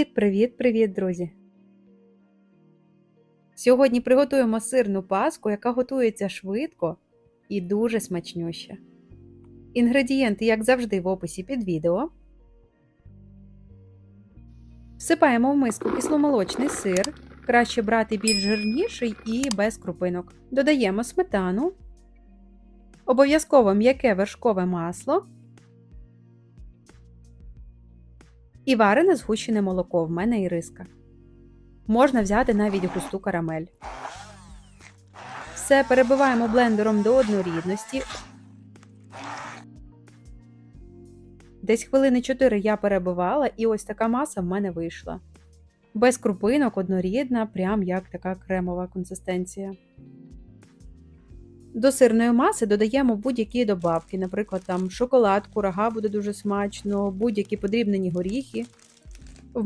Привіт, привіт, привіт, друзі! Сьогодні приготуємо сирну паску, яка готується швидко і дуже смачнюща. Інгредієнти, як завжди, в описі під відео. Всипаємо в миску кисломолочний сир. Краще брати більш жирніший і без крупинок. Додаємо сметану, обов'язково м'яке вершкове масло і варене згущене молоко. В мене іриска. Можна взяти навіть густу карамель. Все перебиваємо блендером до однорідності. Десь хвилини 4 я перебивала, і ось така маса в мене вийшла. Без крупинок, однорідна, прям як така кремова консистенція. До сирної маси додаємо будь-які добавки, наприклад, там шоколадку, рага буде дуже смачно, будь-які подрібнені горіхи. В